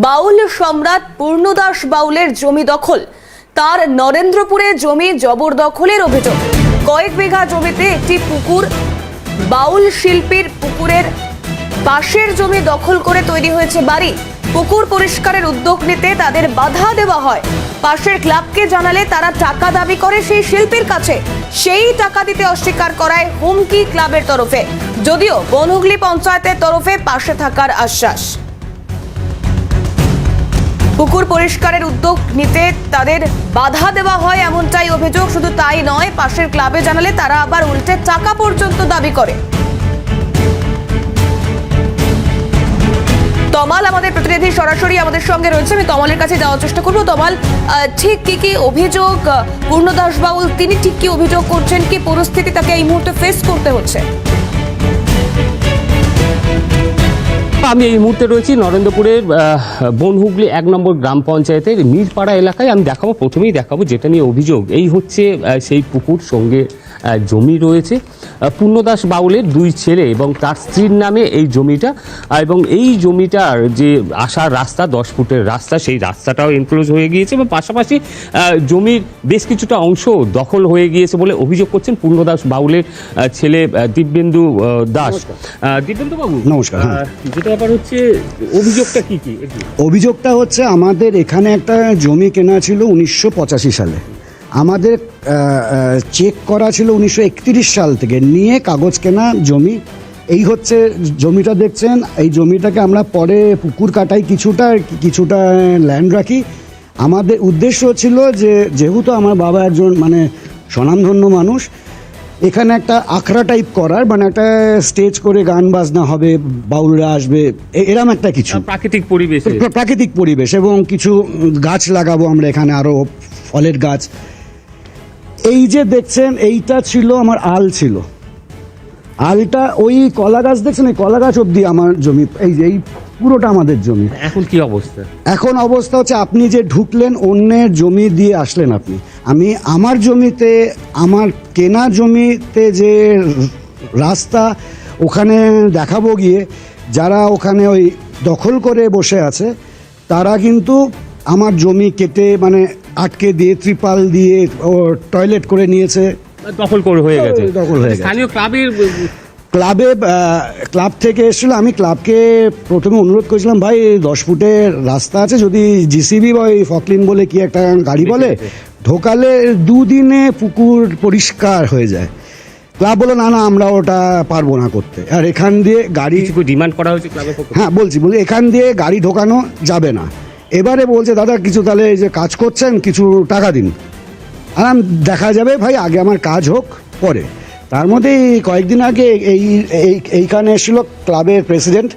বাউল সম্রাট পূর্ণদাস বাউলের জমি দখল। তার নরেন্দ্রপুরে জমি জবরদখলের অভিযোগ। কয়েক বিঘা জমিতে একটি পুকুর বাউল শিল্পীর পুকুরের পাশের জমি দখল করে তৈরি হয়েছে বাড়ি। পুকুর পরিষ্কারের উদ্যোগ নিতে তাদের বাধা দেওয়া হয়। পাশের ক্লাবকে জানালে তারা টাকা দাবি করে সেই শিল্পীর কাছে। সেই টাকা দিতে অস্বীকার করায় হুমকি ক্লাবের তরফে। যদিও বনহুগলি পঞ্চায়েতের তরফে পাশে থাকার আশ্বাস। পুকুর পরিষ্কারের উদ্যোগ নিতে তাদের বাধা দেওয়া হয় এমনটাই অভিযোগ, শুধু তাই নয়, পাশের ক্লাবে জানালে তারা আবার উল্টে টাকা পর্যন্ত দাবি করে। তমাল আমাদের প্রতিনিধি সরাসরি আমাদের সঙ্গে রয়েছে, আমি তমালের কাছে যাওয়ার চেষ্টা করব। তমাল ঠিক কি কি অভিযোগ পূর্ণদাস বাউল, তিনি ঠিক কি অভিযোগ করছেন, কি পরিস্থিতি তাকে এই মুহূর্তে ফেস করতে হচ্ছে? আমি এই মুহূর্তে রয়েছি নরেন্দ্রপুরের বনহুগলি এক নম্বর গ্রাম পঞ্চায়েতের মিরপাড়া এলাকায়। আমি দেখাবো, প্রথমেই দেখাবো যেটা নিয়ে অভিযোগ। এই হচ্ছে সেই পুকুর সঙ্গে জমি রয়েছে। পূর্ণদাস বাউলের দুই ছেলে এবং তার স্ত্রীর নামে এই জমিটা। এবং এই জমিটার যে আসার রাস্তা দশ ফুটের রাস্তা সেই রাস্তাটাও এনক্লোজ হয়ে গিয়েছে এবং পাশাপাশি জমির বেশ কিছুটা অংশ দখল হয়ে গিয়েছে বলে অভিযোগ করছেন পূর্ণদাস বাউলের ছেলে দিব্যেন্দু দাস। দিব্যেন্দু বাবু নমস্কার, হ্যাঁ। যেটা ব্যাপার হচ্ছে অভিযোগটা কি কি? অভিযোগটা হচ্ছে আমাদের এখানে একটা জমি কেনা ছিল উনিশশো পঁচাশি সালে। আমাদের চেক করা ছিল উনিশশো একত্রিশ সাল থেকে। নিয়ে কাগজ কেনা জমি এই হচ্ছে জমিটা দেখছেন এই জমিটাকে আমরা পরে পুকুর কাটাই কিছুটা কিছুটা ল্যান্ড রাখি। আমাদের উদ্দেশ্য ছিল যে যেহেতু আমার বাবা একজন মানে স্বনামধন্য মানুষ এখানে একটা আখড়া টাইপ করার মানে একটা স্টেজ করে গান বাজনা হবে বাউলরা আসবে এরম একটা কিছু। প্রাকৃতিক পরিবেশ। প্রাকৃতিক পরিবেশ এবং কিছু গাছ লাগাবো আমরা এখানে আরও ফলের গাছ। এই যে দেখছেন এইটা ছিল আমার আল ছিল। আলটা ওই কলা গাছ দেখছেন? এই কলা গাছ অব্দি আমার জমি এই যে এই পুরোটা আমাদের জমি। এখন কি অবস্থা? এখন অবস্থা হচ্ছে আপনি যে ঢুকলেন অন্যের জমি দিয়ে আসলেন আপনি। আমি আমার জমিতে আমার কেনা জমিতে যে রাস্তা ওখানে দেখাবো গিয়ে যারা ওখানে ওই দখল করে বসে আছে তারা কিন্তু আমার জমি কেটে মানে আটকে দিয়ে ত্রিপাল দিয়ে ও টয়লেট করে নিয়েছে। দখল করে হয়ে গেছে। দখল হয়ে গেছে। স্থানীয় ক্লাবের ক্লাবে ক্লাব থেকে এসেছিল আমি ক্লাবকে প্রথমে অনুরোধ করেছিলাম ভাই দশ ফুটের রাস্তা আছে যদি জিসিবি বা ওই ফকলিন বলে কি একটা গাড়ি বলে ঢোকালে দুদিনে পুকুর পরিষ্কার হয়ে যায়। ক্লাব বলে না না আমরা ওটা পারব না করতে। আর এখান দিয়ে গাড়ি ডিমান্ড করা হয়েছে ক্লাবের হ্যাঁ বলছি বলি এখান দিয়ে গাড়ি ঢোকানো যাবে না। এবারে বলছে দাদা কিছু তাহলে এই যে কাজ করছেন কিছু টাকা দিন। আর দেখা যাবে ভাই আগে আমার কাজ হোক পরে। তার মধ্যে কয়েকদিন আগে এই এই এইখানে এসেছিল ক্লাবের প্রেসিডেন্ট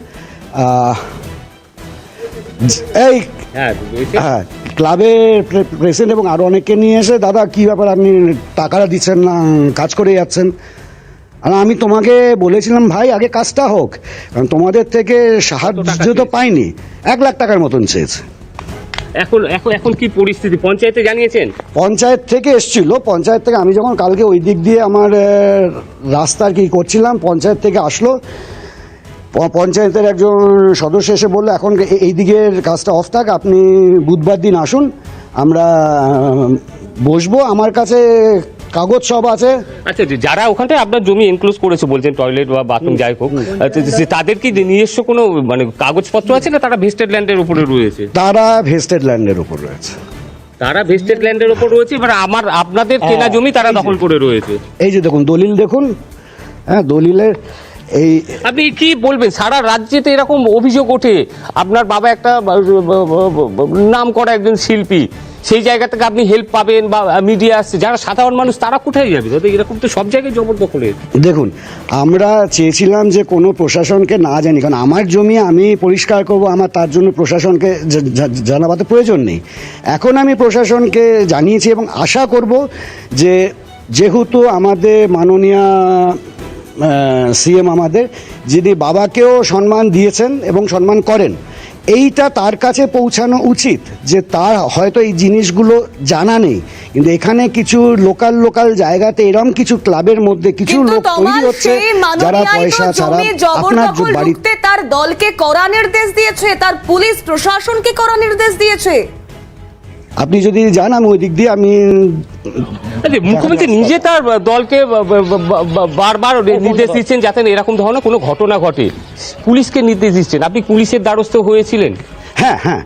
এই হ্যাঁ হ্যাঁ ক্লাবের প্রেসিডেন্ট এবং আরও অনেককে নিয়ে এসে দাদা কী ব্যাপার? আপনি টাকাটা দিচ্ছেন না কাজ করে যাচ্ছেন? আর আমি তোমাকে বলেছিলাম ভাই আগে কাজটা হোক কারণ তোমাদের থেকে সাহায্য তো পাইনি। এক লাখ টাকার মতন চেয়েছে। এখন এখন এখন কি পরিস্থিতি? পঞ্চায়েতে জানিয়েছেন? পঞ্চায়েত থেকে এসছিল। পঞ্চায়েত থেকে আমি যখন কালকে ওই দিক দিয়ে আমার রাস্তার কি করছিলাম, পঞ্চায়েত থেকে আসলো। পঞ্চায়েতের একজন সদস্য এসে বলল, এখন এই দিকের কাজটা অফ থাক, আপনি বুধবার দিন আসুন। আমরা বসবো। আমার কাছে কাগজ সব আছে। আচ্ছা যারা ওখানটায় আপনার জমি এনক্লোজ করেছে বলছেন টয়লেট বা বাথরুম যাই হোক আচ্ছা, তাদের কি নিজস্ব কোনো মানে কাগজপত্র আছে না তারা ভেস্টেড ল্যান্ডের উপরে রয়েছে? তারা ভেস্টেড ল্যান্ডের উপর রয়েছে। তারা ভেস্টেড ল্যান্ডের উপর রয়েছে এবার আমার আপনাদের কেনা জমি তারা দখল করে রয়েছে। এই যে দেখুন দলিল দেখুন। হ্যাঁ দলিলের এই আপনি কি বলবেন সারা রাজ্যেতে এরকম অভিযোগ ওঠে। আপনার বাবা একটা নাম করা একজন শিল্পী। সেই জায়গা থেকে আপনি হেল্প পাবেন বা মিডিয়া আসছে। যারা সাধারণ মানুষ, তারা কোথায় যাবে? এরকম তো সব জায়গায় জবরদখলের দেখুন, আমরা চেয়েছিলাম যে কোনো প্রশাসনকে না জানি, কারণ আমার জমি আমি পরিষ্কার করব, আমার তার জন্য প্রশাসনকে জা- জা- জানাবার তো প্রয়োজন নেই। এখন আমি প্রশাসনকে জানিয়েছি এবং আশা করব যে যেহেতু আমাদের মাননীয় সিএম আমাদের, যিনি বাবাকেও সম্মান দিয়েছেন এবং সম্মান করেন এইটা তার কাছে পৌঁছানো উচিত যে তার হয়তো এই জিনিসগুলো জানা নেই। কিন্তু এখানে কিছু লোকাল লোকাল জায়গাতে এরম কিছু ক্লাবের মধ্যে কিছু লোক তৈরি হচ্ছে যারা পয়সা ছাড়া আপনার বাড়িতে তার দলকে করা নির্দেশ দিয়েছে তার পুলিশ প্রশাসনকে করা নির্দেশ দিয়েছে। আপনি যদি যান আমি ওই দিক দিয়ে আমি মুখ্যমন্ত্রী নিজে তার দলকে বারবার নির্দেশ দিচ্ছেন যাতে এরকম ধরনের কোনো ঘটনা ঘটে। পুলিশকে নির্দেশ দিচ্ছেন। আপনি পুলিশের দ্বারস্থ হয়েছিলেন? হ্যাঁ হ্যাঁ।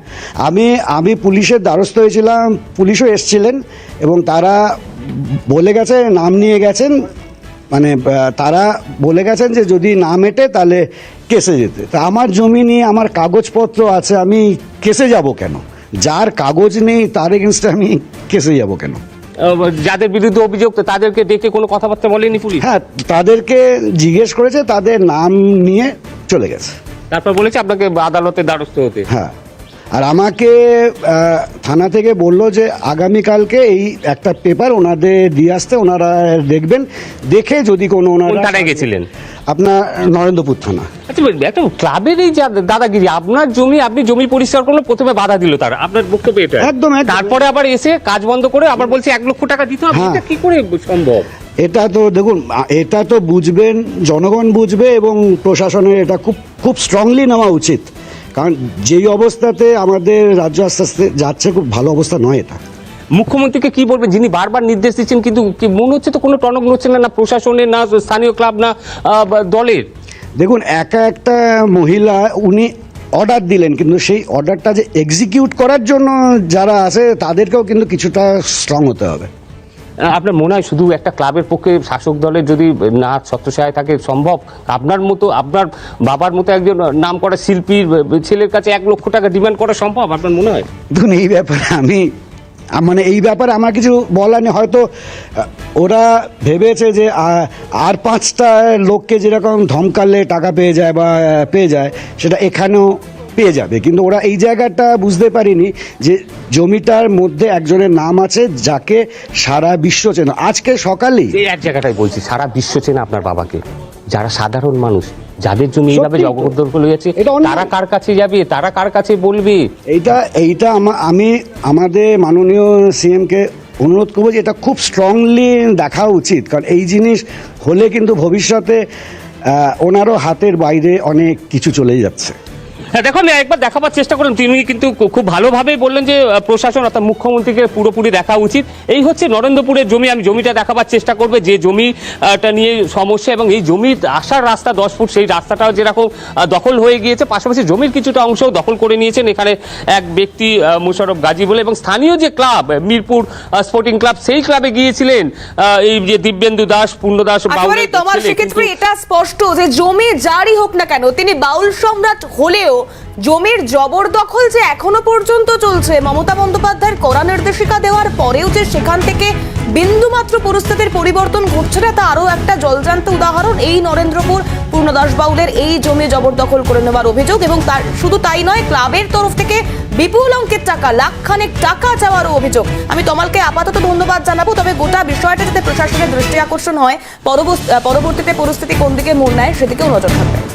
আমি আমি পুলিশের দ্বারস্থ হয়েছিলাম পুলিশও এসছিলেন এবং তারা বলে গেছে নাম নিয়ে গেছেন। মানে তারা বলে গেছেন যে যদি না মেটে তাহলে কেসে যেতে। তা আমার জমি নিয়ে আমার কাগজপত্র আছে আমি কেসে যাব কেন? যার কাগজ নেই তার এগেনস্টে আমি কেসে যাব কেন? যাদের বিরুদ্ধে অভিযোগ তাদেরকে ডেকে কোনো কথাবার্তা বলেনি পুলিশ? হ্যাঁ তাদেরকে জিজ্ঞেস করেছে তাদের নাম নিয়ে চলে গেছে। তারপর বলেছে আপনাকে আদালতে দ্বারস্থ হতে। হ্যাঁ। আর আমাকে থানা থেকে বলল যে আগামীকালকে এই একটা পেপার ওনাদের দিয়ে আসতে ওনারা দেখবেন দেখে যদি কোনো ওনারা গেছিলেন? আপনার নরেন্দ্রপুর থানা। আচ্ছা একটা ক্লাবের এই দাদাগিরি আপনার জমি আপনি জমি পরিষ্কার করল প্রথমে বাধা দিল তারা। আপনার বক্তব্য এটা। একদম, একদম। তারপরে আবার এসে কাজ বন্ধ করে আবার বলছে এক লক্ষ টাকা দিতে হবে হ্যাঁ। এটা কি করে সম্ভব? এটা তো দেখুন এটা তো বুঝবেন জনগণ বুঝবে এবং প্রশাসনের এটা খুব খুব স্ট্রংলি নেওয়া উচিত। কারণ যেই অবস্থাতে আমাদের রাজ্য আস্তে আস্তে যাচ্ছে খুব ভালো অবস্থা নয় এটা। মুখ্যমন্ত্রীকে কি বলবেন? যিনি বারবার নির্দেশ দিচ্ছেন কিন্তু মনে হচ্ছে তো কোনো টনক নড়ছে না না প্রশাসনের না স্থানীয় ক্লাব না দলের? দেখুন একা একটা মহিলা উনি অর্ডার দিলেন কিন্তু সেই অর্ডারটা যে এক্সিকিউট করার জন্য যারা আছে তাদেরকেও কিন্তু কিছুটা স্ট্রং হতে হবে। আপনার মনে হয় শুধু একটা ক্লাবের পক্ষে শাসক দলের যদি না ছত্রছায়া থাকে সম্ভব? আপনার মতো আপনার বাবার মতো একজন নাম করা শিল্পীর ছেলের কাছে এক লক্ষ টাকা ডিমান্ড করা সম্ভব আপনার মনে হয়? দেখুন এই ব্যাপারে আমি মানে এই ব্যাপারে আমার কিছু বলার নেই। হয়তো ওরা ভেবেছে যে আর পাঁচটা লোককে যেরকম ধমকালে টাকা পেয়ে যায় বা, পেয়ে যায়, সেটা এখানেও পেয়ে যাবে। কিন্তু ওরা এই জায়গাটা বুঝতে পারিনি যে জমিটার মধ্যে একজনের নাম আছে যাকে সারা বিশ্ব চেনা। আজকে সকালেই এই এক জায়গাটাই বলছি সারা বিশ্ব চেনা আপনার বাবাকে। যারা সাধারণ মানুষ যাদের জমি এইভাবে হয়েছে এটা অন্যায়। তারা কার কাছে যাবে? তারা কার কাছে বলবে? এইটা এইটা আমা- আমি আমাদের মাননীয় সিএমকে অনুরোধ করব যে এটা খুব স্ট্রংলি দেখা উচিত। কারণ এই জিনিস হলে কিন্তু ভবিষ্যতে ওনারও হাতের বাইরে অনেক কিছু চলে যাচ্ছে। হ্যাঁ দেখুন একবার দেখাবার চেষ্টা করুন তিনি কিন্তু খুব ভালোভাবেই বললেন যে প্রশাসন অর্থাৎ মুখ্যমন্ত্রীকে পুরোপুরি দেখা উচিত। এই হচ্ছে নরেন্দ্রপুরের জমি। আমি জমিটা দেখাবার চেষ্টা করবে। যে জমিটা নিয়ে সমস্যা এবং এই জমি আসার রাস্তা দশ ফুট সেই রাস্তাটাও যেরকম দখল হয়ে গিয়েছে। পাশাপাশি জমির কিছুটা অংশও দখল করে নিয়েছেন এখানে এক ব্যক্তি মুশারফ গাজী বলে। এবং স্থানীয় যে ক্লাব মিরপুর স্পোর্টিং ক্লাব সেই ক্লাবে গিয়েছিলেন এই যে দিব্যেন্দু দাস পূর্ণ দাস একেবারে বাউলের তোমার সেক্ষেত্রে এটা স্পষ্ট যে জমি যারই হোক না কেন তিনি বাউল সম্রাট হলেও জমির জবরদখল যে এখনও পর্যন্ত চলছে, মমতা বন্দ্যোপাধ্যায়ের কড়া নির্দেশিকা দেওয়ার পরেও যে সেখান থেকে বিন্দুমাত্র পরিস্থিতির পরিবর্তন ঘটছে না, তা আরও একটা জলজান্ত উদাহরণ। এই নরেন্দ্রপুর পূর্ণদাস বাউলের এই জমি জবরদখল করে নেওয়ার অভিযোগ এবং তার শুধু তাই নয়, ক্লাবের তরফ থেকে বিপুল অঙ্কের টাকা, লাখখানেক টাকা চাওয়ারও অভিযোগ। আমি তমালকে আপাতত ধন্যবাদ জানাব, তবে গোটা বিষয়টা যাতে প্রশাসনের দৃষ্টি আকর্ষণ হয়। পরবর্তীতে পরিস্থিতি কোন দিকে মোড় নেয়, সেদিকেও নজর থাকবে।